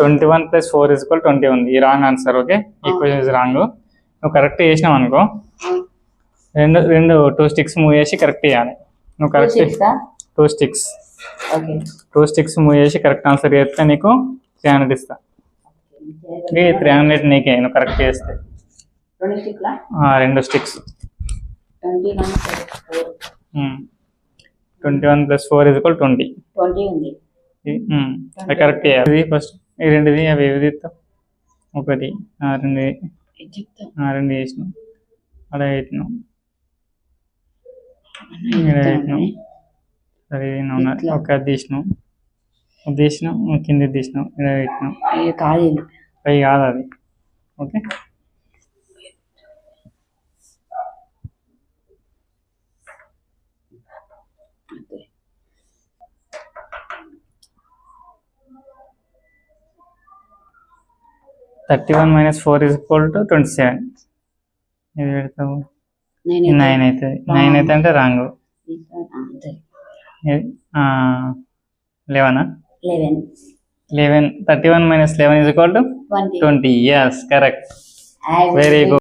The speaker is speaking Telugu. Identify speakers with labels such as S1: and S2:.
S1: Twenty one plus four is equal twenty ఉంది ఈ wrong answer okay equation is wrong నువ్వు కరెక్ట్ చేసినావు అనుకో. రెండు రెండు టూ స్టిక్స్ మూవ్ చేసి కరెక్ట్ చేయాలి. నువ్వు correct two sticks two sticks move చేసి కరెక్ట్ ఆన్సర్ చేస్తే నీకు త్రీ హండ్రెడ్ ఇస్తా త్రీ హండ్రెడ్ నీకే నువ్వు కరెక్ట్ చేస్తే.
S2: రెండు
S1: sticks
S2: twenty one
S1: plus four is equal twenty
S2: twenty ఉంది.
S1: కరెక్ట్ ఇది ఫస్ట్ ఈ రెండుది అవి ఏవి తీస్తావు? ఒకటి. ఆ, రెండు. రెండు చేసినాం. అలా పెట్టినాం ఇలా పెట్టినాం సరే. ఒక అది తీసినాం. తీసినాం కింద తీసినాం ఇలా పెట్టినాం.
S2: కాదు
S1: పై కాదు అది. Okay. Thirty one minus four is equal to twenty seven ఇది పెడతావు?
S2: నేను
S1: అవుతుంది నైన్ అయితే. అంటే wrong లెవెనా
S2: eleven
S1: thirty one minus eleven is equal to
S2: twenty
S1: yes correct very good